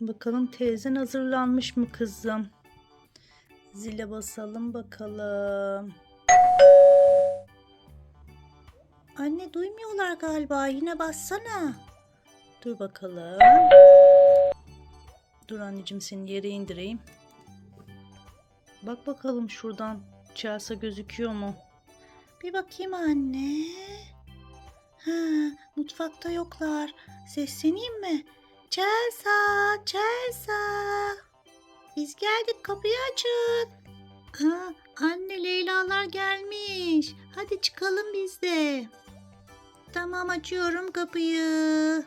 Bakalım teyzen hazırlanmış mı kızım? Zile basalım bakalım. Anne duymuyorlar galiba. Yine bassana. Dur bakalım. Dur anneciğim seni yere indireyim. Bak bakalım şuradan Chelsea gözüküyor mu? Bir bakayım anne. Ha, mutfakta yoklar. Sesleneyim mi? Chelsea, Chelsea. Biz geldik kapıyı açın. Aa, anne Leyla'lar gelmiş. Hadi çıkalım biz de. Tamam açıyorum kapıyı.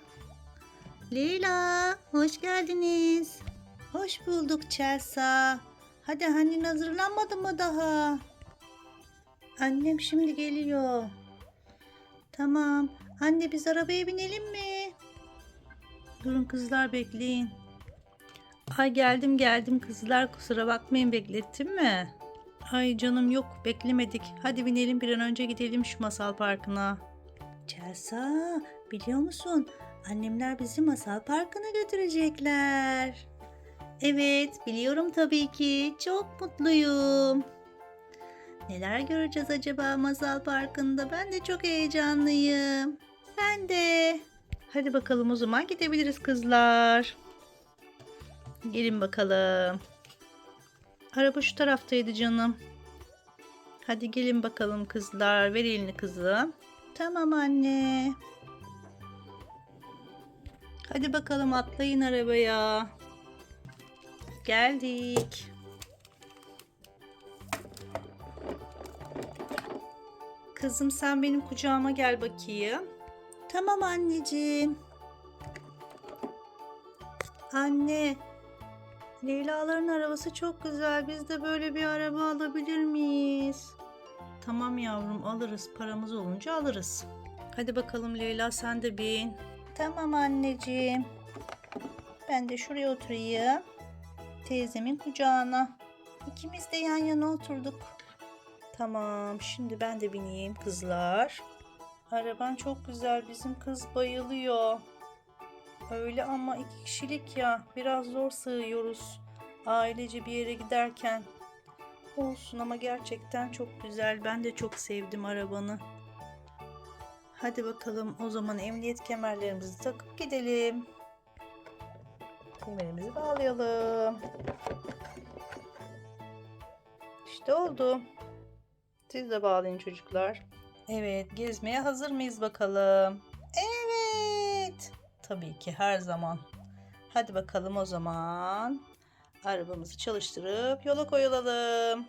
Leyla, hoş geldiniz. Hoş bulduk Chelsea. Hadi annen hazırlanmadı mı daha? Annem şimdi geliyor. Tamam. Anne biz arabaya binelim mi? Durun kızlar bekleyin. Ay geldim geldim kızlar kusura bakmayın beklettim mi? Ay canım yok beklemedik. Hadi binelim bir an önce gidelim şu masal parkına. Chelsea biliyor musun? Annemler bizi masal parkına götürecekler. Evet biliyorum tabii ki. Çok mutluyum. Neler göreceğiz acaba masal parkında? Ben de çok heyecanlıyım. Ben de. Hadi bakalım o zaman gidebiliriz kızlar. Gelin bakalım. Araba şu taraftaydı canım. Hadi gelin bakalım kızlar. Ver elini kızım. Tamam anne. Hadi bakalım atlayın arabaya. Geldik. Kızım sen benim kucağıma gel bakayım. Tamam anneciğim. Anne, Leyla'ların arabası çok güzel. Biz de böyle bir araba alabilir miyiz? Tamam yavrum alırız. Paramız olunca alırız. Hadi bakalım Leyla sen de bin. Tamam anneciğim. Ben de şuraya oturayım. Teyzemin kucağına. İkimiz de yan yana oturduk. Tamam şimdi ben de bineyim kızlar. Araban çok güzel. Bizim kız bayılıyor. Öyle ama iki kişilik ya. Biraz zor sığıyoruz. Ailece bir yere giderken. Olsun ama gerçekten çok güzel. Ben de çok sevdim arabanı. Hadi bakalım o zaman emniyet kemerlerimizi takıp gidelim. Kemerimizi bağlayalım. İşte oldu. Siz de bağlayın çocuklar. Evet, gezmeye hazır mıyız bakalım? Evet. Tabii ki her zaman. Hadi bakalım o zaman. Arabamızı çalıştırıp yola koyulalım.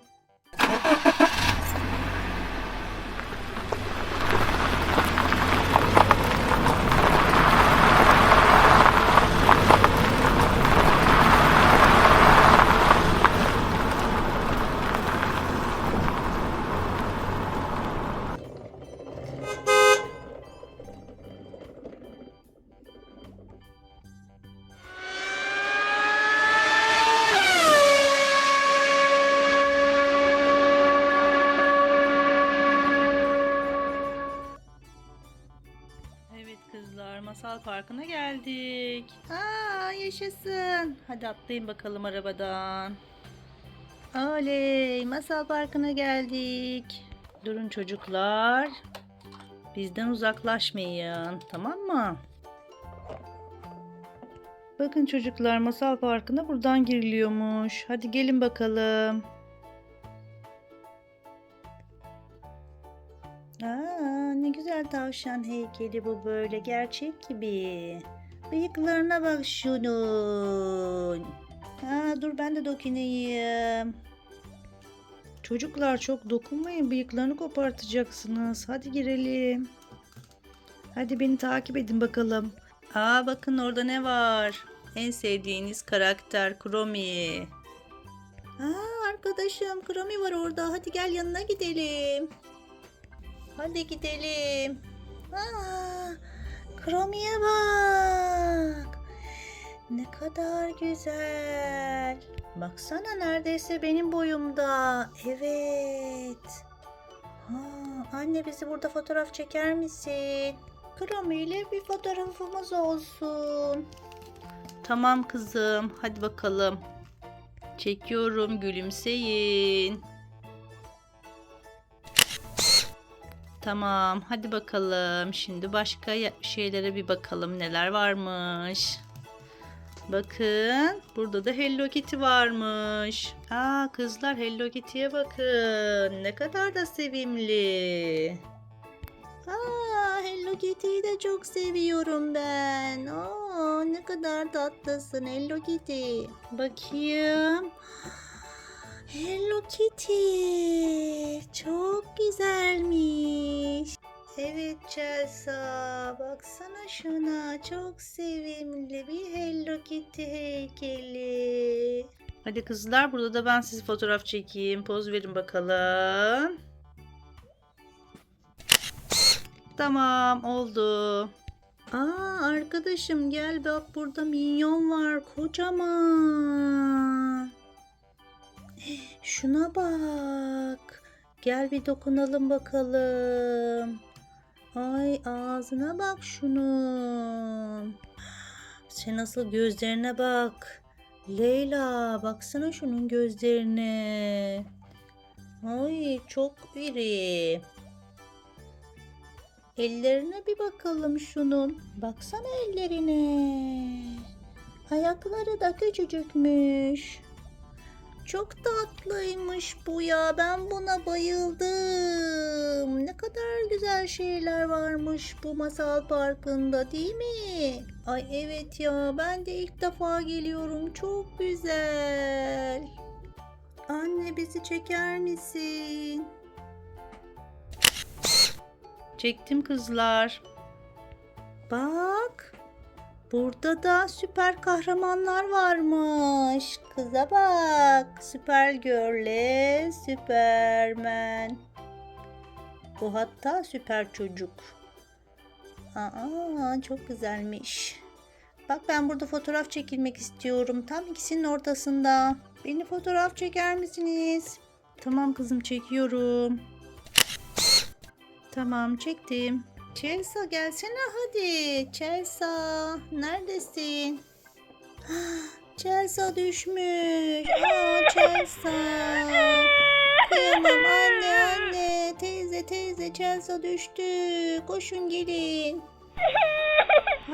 Geldik. Aa yaşasın. Hadi atlayın bakalım arabadan. Oley, Masal Parkı'na geldik. Durun çocuklar. Bizden uzaklaşmayın, tamam mı? Bakın çocuklar, Masal Parkı'na buradan giriliyormuş. Hadi gelin bakalım. Aa, ne güzel tavşan heykeli bu böyle gerçek gibi. Bıyıklarına bak şunun. Ha, dur ben de dokunayım. Çocuklar çok dokunmayın bıyıklarını kopartacaksınız. Hadi girelim. Hadi beni takip edin bakalım. Aa bakın orada ne var? En sevdiğiniz karakter Kromi. Aa arkadaşım Kromi var orada. Hadi gel yanına gidelim. Hadi gidelim. Aa, Kromi'ye bak. Ne kadar güzel. Baksana neredeyse benim boyumda. Evet. Ha, anne bizi burada fotoğraf çeker misin? Kromi ile bir fotoğrafımız olsun. Tamam kızım. Hadi bakalım. Çekiyorum. Gülümseyin. Tamam. Hadi bakalım. Şimdi başka şeylere bir bakalım neler varmış. Bakın. Burada da Hello Kitty varmış. Aa kızlar Hello Kitty'ye bakın. Ne kadar da sevimli. Aa, Hello Kitty'yi de çok seviyorum ben. Aa, ne kadar tatlısın Hello Kitty. Bakayım. Hello Kitty. Evet Chelsea. Baksana şuna. Çok sevimli bir Hello Kitty heykeli. Hadi kızlar burada da ben sizi fotoğraf çekeyim. Poz verin bakalım. Tamam oldu. Aa arkadaşım gel bak burada minyon var kocaman. Şuna bak. Gel bir dokunalım bakalım. Ay ağzına bak şunun. Sen nasıl gözlerine bak. Leyla baksana şunun gözlerine. Ay çok iri. Ellerine bir bakalım şunun. Baksana ellerine. Ayakları da küçücükmüş. Çok tatlıymış bu ya. Ben buna bayıldım. Ne kadar güzel şeyler varmış bu masal parkında değil mi? Ay evet ya. Ben de ilk defa geliyorum. Çok güzel. Anne bizi çeker misin? Çektim kızlar. Bak. Burada da süper kahramanlar varmış. Kıza bak. Süper Girl'le Süpermen. Bu hatta süper çocuk. Aa, çok güzelmiş. Bak ben burada fotoğraf çekilmek istiyorum. Tam ikisinin ortasında. Beni fotoğraf çeker misiniz? Tamam kızım çekiyorum. Tamam çektim. Chelsea gelsene hadi. Chelsea neredesin? Chelsea düşmüş. Aa Chelsea. Kıyamam anne anne. Teyze teyze Chelsea düştü. Koşun gelin.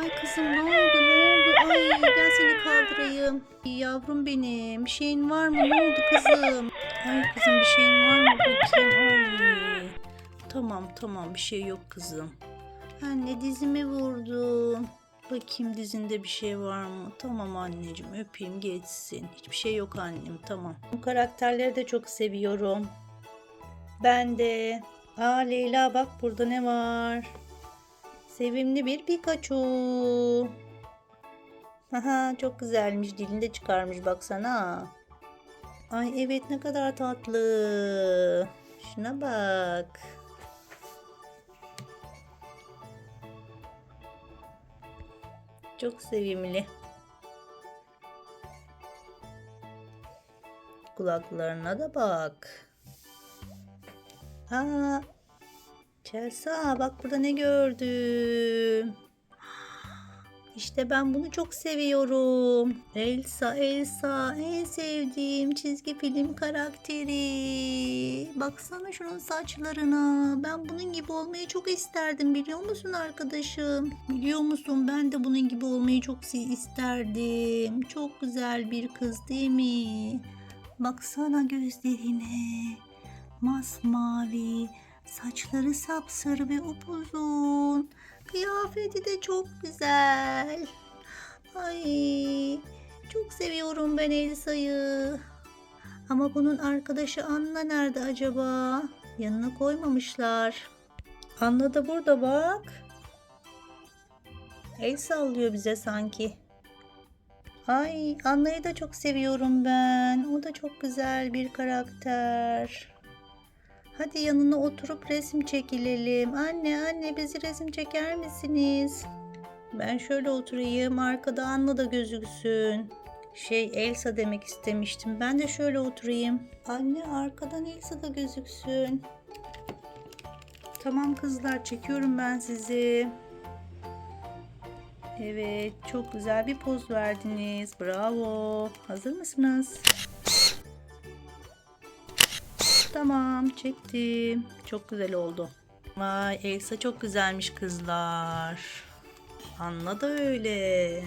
Ay kızım ne oldu ne oldu? Ay gel seni kaldırayım. Yavrum benim bir şeyin var mı? Ne oldu kızım? Ay kızım bir şeyin var mı? Bakayım. Ay. Tamam tamam bir şey yok kızım. Anne dizimi vurdun. Bakayım dizinde bir şey var mı? Tamam anneciğim öpeyim geçsin. Hiçbir şey yok annem tamam. Bu karakterleri de çok seviyorum. Ben de. Aa Leyla bak burada ne var? Sevimli bir Pikachu. Aha çok güzelmiş. Dilinde çıkarmış baksana. Ay evet ne kadar tatlı. Şuna bak. Çok sevimli. Kulaklarına da bak. Aa, Chelsea bak burada ne gördüm. İşte ben bunu çok seviyorum. Elsa, Elsa en sevdiğim çizgi film karakteri. Baksana şunun saçlarına. Ben bunun gibi olmayı çok isterdim biliyor musun arkadaşım? Biliyor musun ben de bunun gibi olmayı çok isterdim. Çok güzel bir kız değil mi? Baksana gözlerine. Masmavi. Saçları sapsarı ve upuzun. Kıyafeti de çok güzel. Ay çok seviyorum ben Elsa'yı. Ama bunun arkadaşı Anna nerede acaba? Yanına koymamışlar. Anna da burada bak. El sallıyor bize sanki. Ay Anna'yı da çok seviyorum ben. O da çok güzel bir karakter. Hadi yanına oturup resim çekilelim. Anne anne bizi resim çeker misiniz? Ben şöyle oturayım arkada Anna da gözüksün. Şey Elsa demek istemiştim. Ben de şöyle oturayım. Anne arkadan Elsa da gözüksün. Tamam kızlar çekiyorum ben sizi. Evet, çok güzel bir poz verdiniz. Bravo. Hazır mısınız? Tamam, çektim. Çok güzel oldu. Vay, Elsa çok güzelmiş kızlar. Anla da öyle.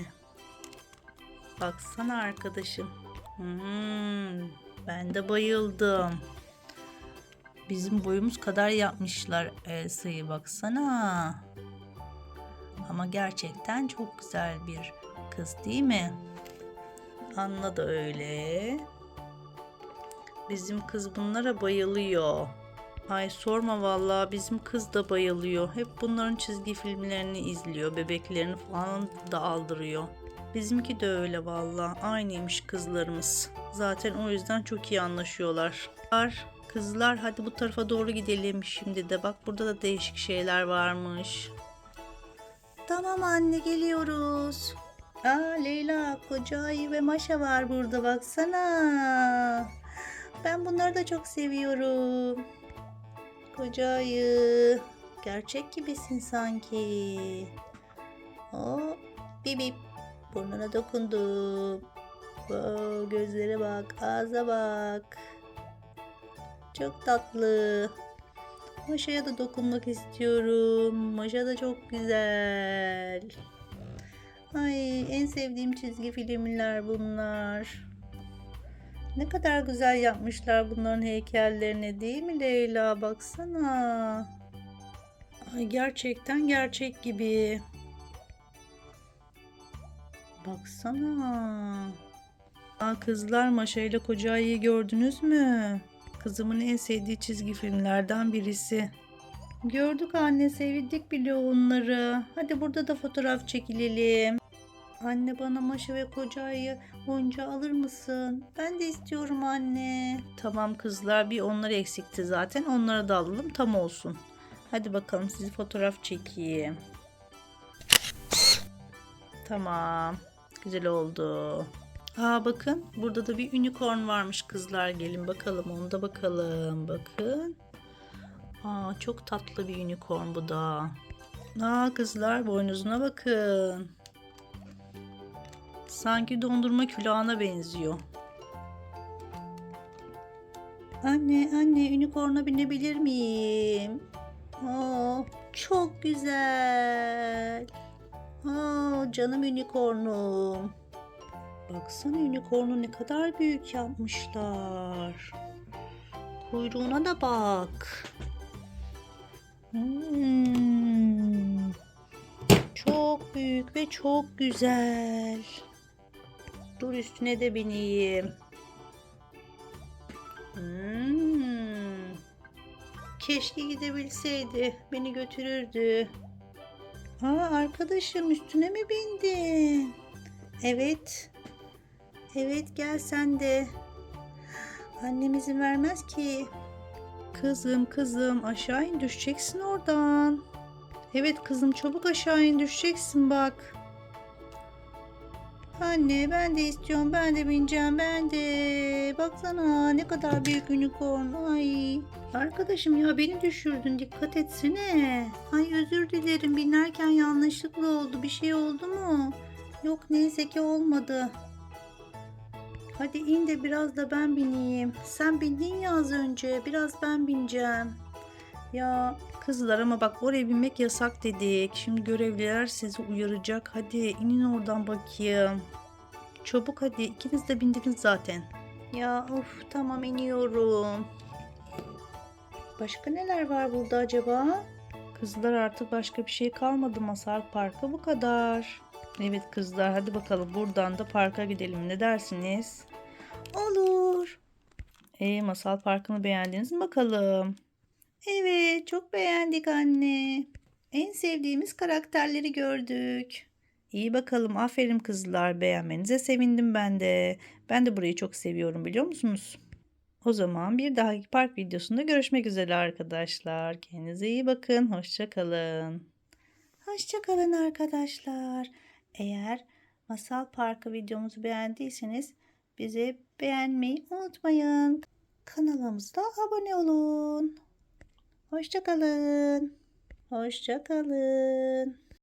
Baksana arkadaşım. Hmm, ben de bayıldım. Bizim boyumuz kadar yapmışlar Elsa'yı baksana. Ama gerçekten çok güzel bir kız değil mi? Anla da öyle. Bizim kız bunlara bayılıyor. Ay sorma vallahi bizim kız da bayılıyor. Hep bunların çizgi filmlerini izliyor. Bebeklerini falan da aldırıyor. Bizimki de öyle vallahi. Aynıymış kızlarımız. Zaten o yüzden çok iyi anlaşıyorlar. Kızlar hadi bu tarafa doğru gidelim şimdi de. Bak burada da değişik şeyler varmış. Tamam anne geliyoruz. Aa Leyla, koca ayı ve Maşa var burada baksana. Ben bunları da çok seviyorum. Koca ayı. Gerçek gibisin sanki. O bip bip. Burnuna dokundum. Wow, gözlere bak, ağza bak. Çok tatlı. Maşa'ya da dokunmak istiyorum. Maşa da çok güzel. Ay en sevdiğim çizgi filmler bunlar. Ne kadar güzel yapmışlar bunların heykellerini değil mi Leyla? Baksana. Ay gerçekten gerçek gibi. Baksana. Aa, kızlar Maşa ile Koca Ayı'yı gördünüz mü? Kızımın en sevdiği çizgi filmlerden birisi. Gördük anne sevdik bile onları. Hadi burada da fotoğraf çekilelim. Anne bana Maşa ve Koca Ayı oyuncağı alır mısın? Ben de istiyorum anne. Tamam kızlar bir onları eksikti zaten. Onları da alalım tam olsun. Hadi bakalım sizi fotoğraf çekeyim. Tamam. Güzel oldu. Aa bakın burada da bir unicorn varmış kızlar. Gelin bakalım onu da bakalım. Bakın. Aa çok tatlı bir unicorn bu da. Aa kızlar boynuzuna bakın. Sanki dondurma külahına benziyor. Anne anne unicorn'a binebilir miyim? Aa, çok güzel. Aa, canım unicornum. Baksana unicornu ne kadar büyük yapmışlar. Kuyruğuna da bak. Hmm. Çok büyük ve çok güzel. Dur üstüne de bineyim. Hmm. Keşke gidebilseydi. Beni götürürdü. Aa arkadaşım üstüne mi bindin? Evet. Evet gel sen de. Annem izin vermez ki. Kızım kızım aşağı in düşeceksin oradan. Evet kızım çabuk aşağı in düşeceksin bak. Anne ben de istiyorum ben de bineceğim ben de. Baksana ne kadar büyük unicorn. Ay. Arkadaşım ya beni düşürdün dikkat etsene. Ay özür dilerim binerken yanlışlıkla oldu. Bir şey oldu mu? Yok neyse ki olmadı. Hadi in de biraz da ben bineyim. Sen bindin ya az önce. Biraz ben bineceğim. Ya kızlar ama bak oraya binmek yasak dedik. Şimdi görevliler sizi uyaracak. Hadi inin oradan bakayım. Çabuk hadi ikiniz de bindiniz zaten. Ya of tamam iniyorum. Başka neler var burada acaba? Kızlar artık başka bir şey kalmadı Masal Parkı bu kadar. Evet kızlar hadi bakalım buradan da parka gidelim ne dersiniz? Olur. E Masal Parkı'nı beğendiniz mi bakalım? Evet çok beğendik anne. En sevdiğimiz karakterleri gördük. İyi bakalım aferin kızlar beğenmenize sevindim ben de. Ben de burayı çok seviyorum biliyor musunuz? O zaman bir dahaki park videosunda görüşmek üzere arkadaşlar. Kendinize iyi bakın. Hoşçakalın. Hoşçakalın arkadaşlar. Eğer Masal Parkı videomuzu beğendiyseniz bizi beğenmeyi unutmayın. Kanalımıza abone olun. Hoşçakalın. Hoşçakalın.